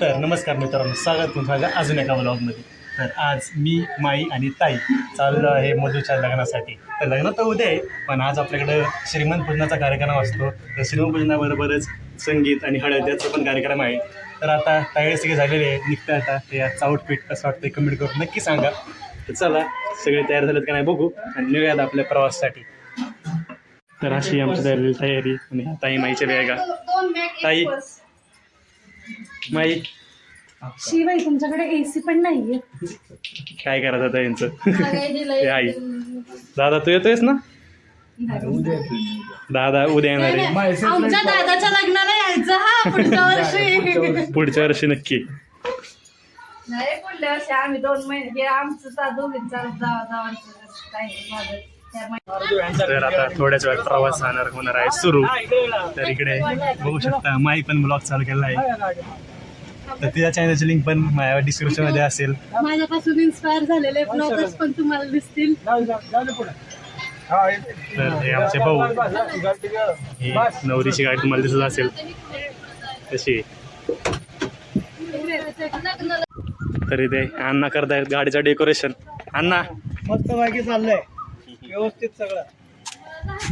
तर नमस्कार मित्रांनो स्वागत तुम्ही माझ्या अजून एका ब्लॉगमध्ये तर आज मी माई आणि ताई चाललो आहे मधूच्या लग्नासाठी. तर लग्न तर उद्या आहे पण आज आपल्याकडं श्रीमंत पूजनाचा कार्यक्रम असतो. तर श्रीमंत पूजनाबरोबरच संगीत आणि हळद याचा पण कार्यक्रम आहे. तर आता तयारी सगळे झालेले आहे निघतं आता. ते याचं आउटफिट कसं वाटतं कमेंट करून नक्की सांगा. तर चला सगळे तयार झालेत का नाही बघू आणि निघूयात आपल्या प्रवासासाठी. तर अशी आमची झालेली तयारी आणि ताई माईच्या बॅगा. ताई माई. शिवाय तुमच्याकडे एसी पण नाहीये. काय करायचं आता यांचं? हे आई. दादा तू येतोयस ना? दादा. उद्या येणार आहे. आमच्या दादाच्या लग्नाला यायचं हा पुढच्या वर्षी. पुढच्या वर्षी. नक्की. नाही पुढल्या वर्षी आम्ही दोन महिने हे आमचं चा दोघींचा जावा जावांचं माझं. महिन्यात तर आता थोड्याच वेळात प्रवास राहणार होणार आहे सुरू. तर इकडे बघू शकता माई पण ब्लॉग चालू केला आहे. तर तिच्या चॅनलची लिंक पण माझ्या डिस्क्रिप्शनमध्ये असेल. माझ्यापासून इन्स्पायर झालेले ब्लॉगर्स पण तुम्हाला दिसतील. तर हे आमचे भाऊ. ही नवरीची गाडी तुम्हाला दिसत असेल. तशी तर इथे अण्णा करतायत गाडीचं डेकोरेशन अण्णा. मस्त पैकी चाललंय. व्यवस्थित सगळं.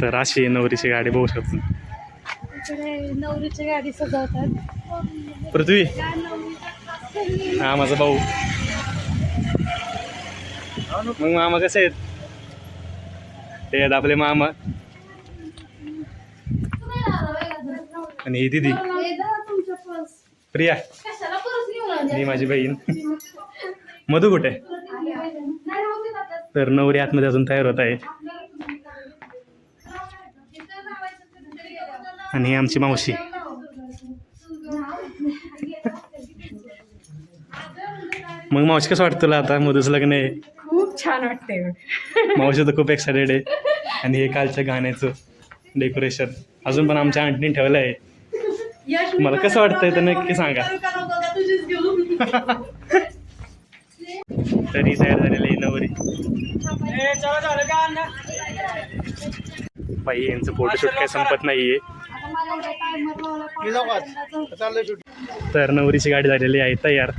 तर अशी आहे नवरीची गाडी बघू शकतो. इकडे नवरीची गाडी सजवतात. पृथ्वी. हा माझा भाऊ. मग मामा कसे आहेत? ते आहेत आपले मामा. आणि ही दिदी. प्रिया. ही माझी बहीण. मधू कुठे? तर नवरी आतमध्ये अजून तयार होत आहे आणि आमची मावशी. मग मावशी कसं वाटतं तुला आता मधूच लग्न आहे? खूप छान वाटते मावशी तर खूप एक्सायटेड आहे. आणि हे कालच्या गाण्याचं डेकोरेशन अजून पण आमच्या आंटीने ठेवलं आहे मला कसं वाटतंय तर नक्की सांगा. तरी तयार झालेली नवरी. बाई यांचं फोटोशूट काही संपत नाहीये. तर नवरीची गाडी झालेली आहे तयार.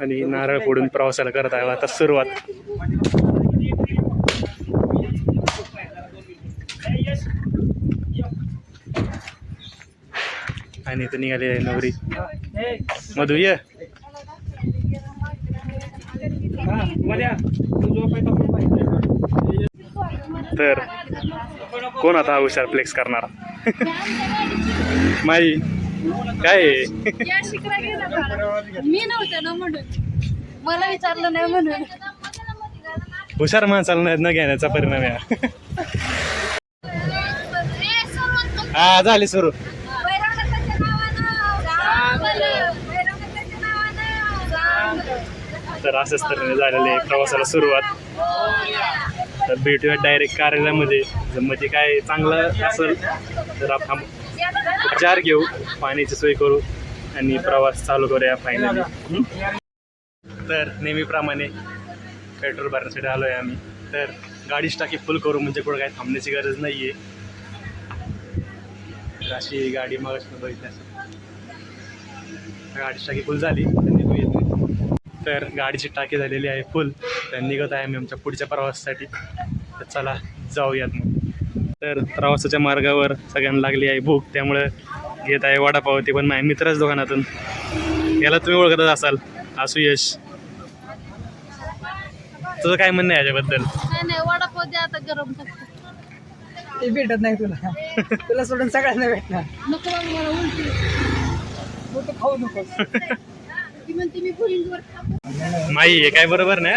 आणि नारळ फोडून प्रवासाला करत आहे आता सुरुवात. आणि इथं निघाली आहे नवरी. मधू ये. तर कोण आता हुशार फ्लेक्स करणार? माई काय? मी नव्हते ना म्हणून. मला विचारलं नाही म्हणून. हुशार माणसाला नाही न घेण्याचा परिणाम आहे हा झाली सुरू. तर असंच तर झालेलं आहे. प्रवासाला सुरुवात. तर भेटूया डायरेक्ट कार्यालयामध्ये. जर मध्ये काय चांगलं असेल तर आपण उपचार घेऊ पाण्याची सोय करू आणि प्रवास चालू करूया फायनली तर नेहमीप्रमाणे पेट्रोल भरण्यासाठी आलो आहे आम्ही. तर गाडीच टाकी फुल करू म्हणजे कुठं काही थांबण्याची गरज नाही आहे तर अशी गाडी मग बघितली असेल. गाडीची टाकी फुल झाली. तर गाडीची टाकी झालेली आहे फुल तर निघत आहे आम्ही आमच्या पुढच्या प्रवासासाठी. तर चला जाऊयात मग. तर प्रवासाच्या मार्गावर सगळ्यांना लागली आहे भूक त्यामुळं घेत आहे वडापाव ते पण माझ्या मित्राच दुकानातून. याला तुम्ही ओळखतच असाल असू यश. तुझं काय म्हणणं आहे याच्याबद्दल? नाही नाही वडापाव द्या आता गरम फक्त ते भेटत नाही तुला. तुला सोडून सगळ्यांना भेटणार. नको खाऊ नको. ती म्हणते मी पुरींवर खातो माई हे काय बरोबर ना?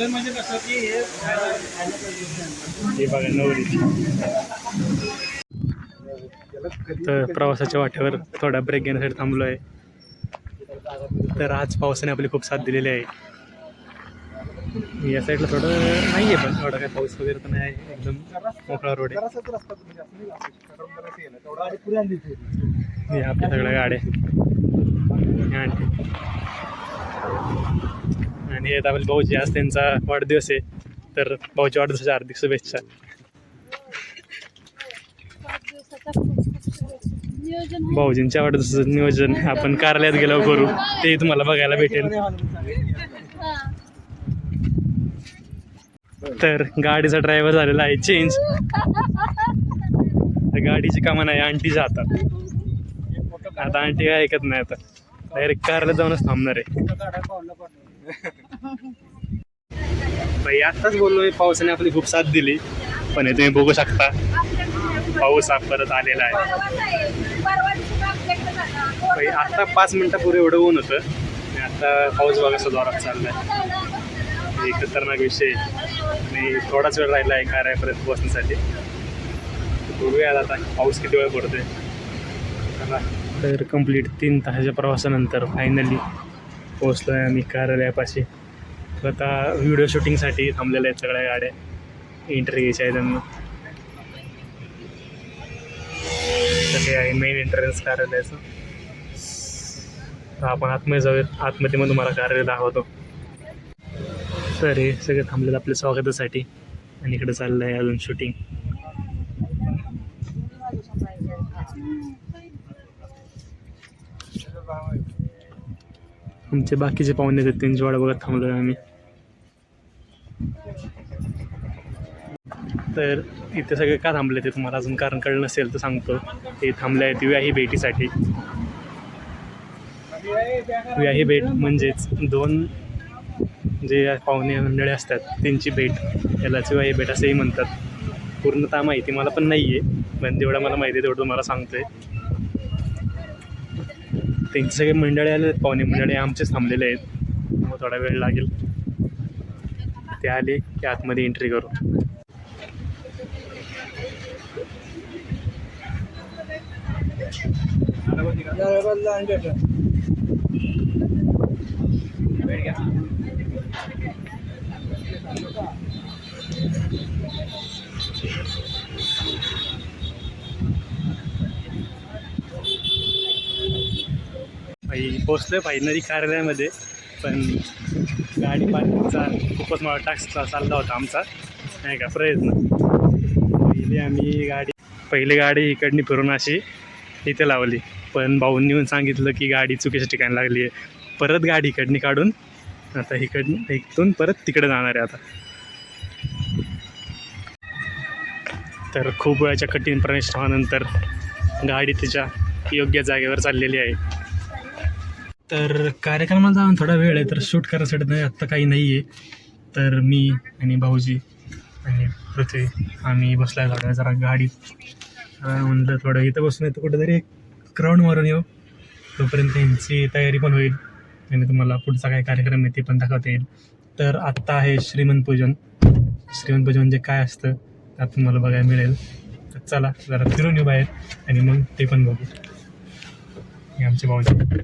म्हणजे कसं की हे हे बघा नवरी. तर प्रवासाच्या वाटेवर थोडा ब्रेक घेण्यासाठी थांबलो आहे तर आज पावसाने आपली खूप साथ दिलेली आहे. या साईडला थोडं नाही आहे पण थोडा काय पाऊस वगैरे तर नाही आहे एकदम मोकळा रोड आहे. जरासाच रस्ता तुम्ही जास्त नाही. तेवढं पुऱ्या. हे आपल्या सगळ्या गाड्या. आणि हे आपले भाऊजी आज त्यांचा वाढदिवस आहे. तर भाऊच्या वाढदिवसाच्या हार्दिक शुभेच्छा. भाऊजींच्या वाढदिवसाचं नियोजन आपण कार्यालयात गेल्यावर करू. ते तुम्हाला बघायला भेटेल. तर गाडीचा ड्रायव्हर झालेला आहे. चेंज गाडीची कामं नाही आंटीच्या हातात आता आंटी काय ऐकत नाही आता. डायरेक्ट कारला जाऊनच थांबणार आहे. बाई आत्ताच बोललो मी पावसाने आपली खूप साथ दिली पण हे तुम्ही बघू शकता. पाऊस हा परत आलेला आहे. बाई आता पाच मिनिटापूर्वी एवढं ऊन होतं. आणि आता पाऊस बघायचा जोरात चाललाय. एक खतरनाक विषय आणि थोडाच वेळ राहिला आहे कार्यापर्यंत पोहोचण्यासाठी. बघूया आता पाऊस किती वेळ पडतोय. तर कंप्लीट तीन तासाच्या प्रवासानंतर फायनली पोहोचलो आहे आम्ही कार्यालयापाशी. तर आता व्हिडिओ शूटिंगसाठी थांबलेल्या आहेत सगळ्या गाड्या. एंट्री घ्यायच्या आहे त्यांना. तर हे आहे मेन एंट्रन्स कार्यालयाचं. तर आपण आतमध्ये जाऊयात. आतमध्ये मग तुम्हाला कार्यालय दाखवतो. तर हे सगळे थांबलेलं आपल्या स्वागतासाठी. आणि इकडे चाललं आहे अजून शूटिंग आमचे बाकीचे पाहुणे आहेत त्यांची वाट बघत थांबलो आहे आम्ही. तर इथे सगळे का थांबले ते तुम्हाला अजून कारण कळलं नसेल तर सांगतो. ते थांबले आहेत विवाही भेटीसाठी. विवाही भेट म्हणजेच दोन जे पाहुणे मंडळी असतात त्यांची भेट. यालाच विवाही भेट असंही म्हणतात. पूर्णतः माहिती मला पण नाही आहे पण जेवढं मला माहिती आहे तेवढं तुम्हाला सांगतो आहे त्यांचे सगळे मंडळी आले आहेत पाहुणे मंडळी आमचेच थांबलेले आहेत. मग थोडा वेळ लागेल. ते आले की आतमध्ये एंट्री करू भाई पोचलो फायनली कार्यालयामध्ये पण गाडी पार्किंगचा खूपच मला टास्कचा चालला होता आमचा. नाही का प्रयत्न. पहिले आम्ही गाडी पहिली गाडी इकडनी फिरून अशी इथे लावली. पण भाऊंनी येऊन सांगितलं की गाडी चुकीच्या ठिकाणी लागली आहे परत गाडी इकडनी काढून आता इकडनं इथून परत तिकडे जाणार आहे आता. तर खूप वेळाच्या कठीण परिश्रमानंतर गाडी तिच्या योग्य जागेवर चाललेली आहे. तर कार्यक्रमाला जाऊन थोडा वेळ आहे तर शूट करायसाठी नाही आत्ता काही नाही आहे तर मी आणि भाऊजी आणि पृथ्वी आम्ही बसलाय थोड्या जरा गाडीत म्हणलं थोडं इथं बसून येतं कुठेतरी एक क्राऊंड मारून येऊ. तोपर्यंत त्यांची तयारी पण होईल आणि तुम्हाला पुढचा काय कार्यक्रम आहे ते पण दाखवता येईल. तर आत्ता आहे श्रीमंत पूजन. श्रीमंत पूजन म्हणजे काय असतं त्यात तुम्हाला बघायला मिळेल. तर चला जरा फिरून येऊ बाहेर आणि मग ते पण बघू. आमचे भाऊजी.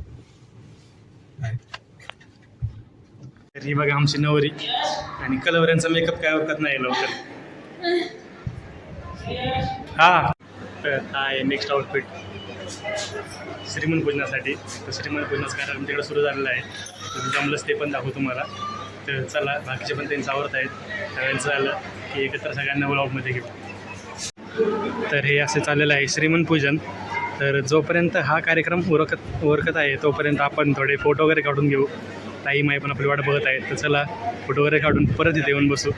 ही बघा आमची नवरी. आणि कलवऱ्यांचा मेकअप काय ओळखत नाही लवकर. हा. तर हा आहे नेक्स्ट आउटफिट श्रीमंत पूजनासाठी तर श्रीमंत पूजनाचा कार्यक्रम तिकडे सुरू झालेला आहे. तर जमलंच ते पण दाखवू तुम्हाला. तर चला बाकीचे पण त्यांचं आवडत आहेत. सगळ्यांचं झालं की एकत्र सगळ्यांना ब्लॉगमध्ये घेऊ. तर हे असे चाललेलं आहे श्रीमंत पूजन. तर जोपर्यंत हा कार्यक्रम उरकत उरकत आहे तोपर्यंत आपण थोडे फोटो वगैरे काढून घेऊ. ताई माई पण आपली वाट बघत आहेत तर चला फोटो वगैरे काढून परत इथे येऊन बसू.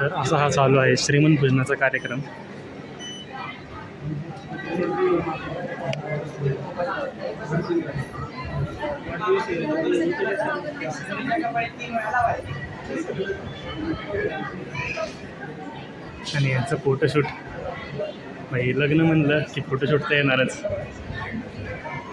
तर असा हा चालू आहे श्रीमंत पूजनाचा कार्यक्रम. आणि यांचं फोटोशूट लग्न म्हणलं की फोटोशूट तर येणारच.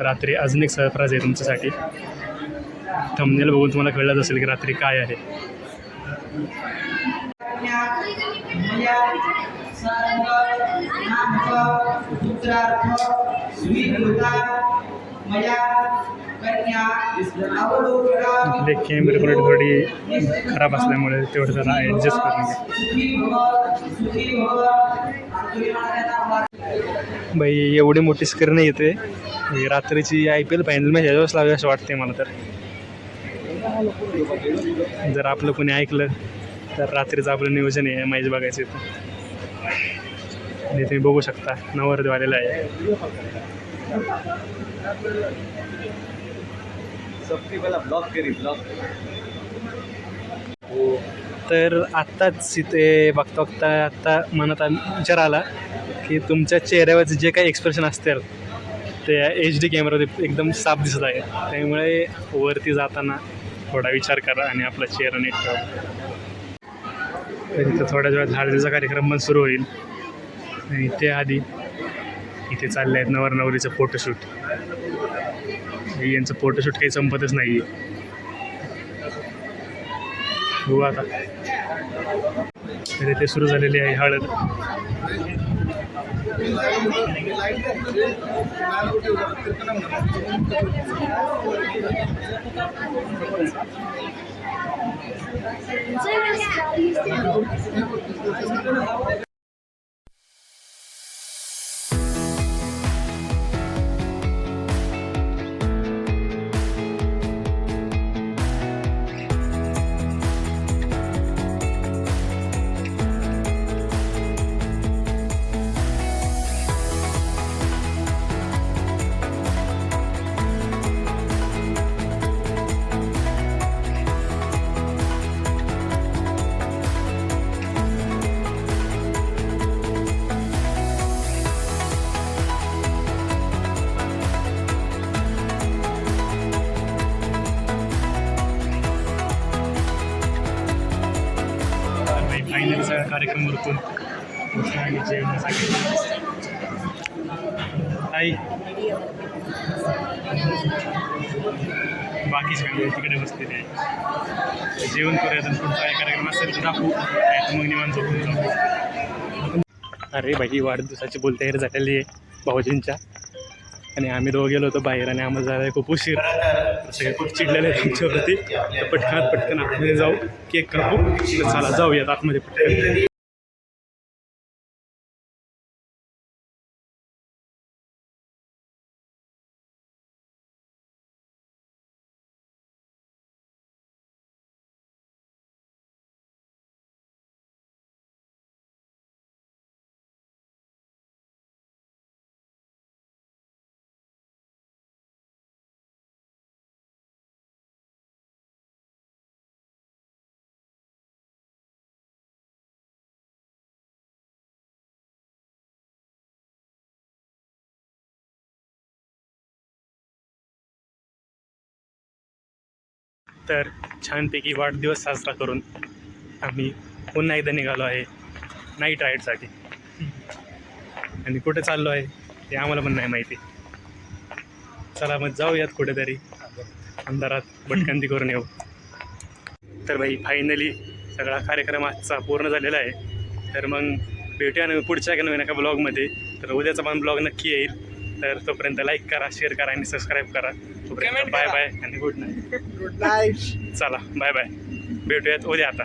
रात्री अजून एक सरप्राईज आहे तुमच्यासाठी. थंबनेल बघून तुम्हाला कळलंच असेल की रात्री काय आहे. आपले कॅमेरे क्वालिटी थोडी खराब असल्यामुळे तेवढं जरा ॲडजस्ट करून घ्या. बाई एवढी मोठी स्क्रीन येते रात्रीची I P L final match ह्याच्यावरच लावावी असं वाटते मला तर. जर आपलं कोणी ऐकलं तर रात्रीचं आपलं नियोजन आहे मॅच बघायचं इथं. आणि तुम्ही बघू शकता नवरदेव आलेला आहे. तर आत्ताच इथे बघता बघता आत्ता मनात आल- विचार आला की तुमच्या चेहऱ्यावरचे जे काही एक्सप्रेशन असतील ते एच डी कॅमेरामध्ये एकदम साफ दिसत आहे. त्यामुळे वरती जाताना थोडा विचार करा आणि आपला चेहरा नीट ठेवा. तिथं थोड्या वेळात हळदीचा कार्यक्रम पण सुरू होईल. आणि त्याआधी इथे चालले आहेत नवर नवरीचं फोटोशूट यांचं फोटोशूट काही संपतच नाही आहे बघू आता. तर इथे सुरू झालेली आहे हळद. లైట్ कार्यक्रम उरकून आणि जेवणासाठी आई. बाकीच फॅमिली तिकडे बसलेली आहे. जेवण करूया तर पुढचा काय कार्यक्रम असेल तर दाखवू. मग निवांत झोपून जाऊ. अरे भाई वाढदिवसाची बोलते तयारी झालेली आहे भाऊजींच्या. आणि आम्ही दोघं गेलो होतो बाहेर आणि आम्हाला जायला खूप उशीर. सगळे खूप चिडलेले आहे तुमच्यावरती पटकन पटकन आतमध्ये जाऊ. केक कापू. चला जाऊयात आतमध्ये पटकन. तर छानपैकी वाढदिवस साजरा करून आम्ही पुन्हा एकदा निघालो आहे नाईट राईडसाठी आणि कुठे चाललो आहे ते आम्हाला पण नाही माहिती. चला मग जाऊयात कुठेतरी. अंधारात भटकंती करून येऊ. तर भाई फायनली सगळा कार्यक्रम आजचा पूर्ण झालेला आहे. तर मग भेटूया ना पुढच्या एका नवीन एका ब्लॉगमध्ये तर उद्याचा पण ब्लॉग नक्की येईल. तर तोपर्यंत लाईक करा शेअर करा आणि सबस्क्राईब करा. तोपर्यंत बाय बाय आणि गुड नाईट गुड नाईट चला बाय बाय भेटूयात उद्या आता.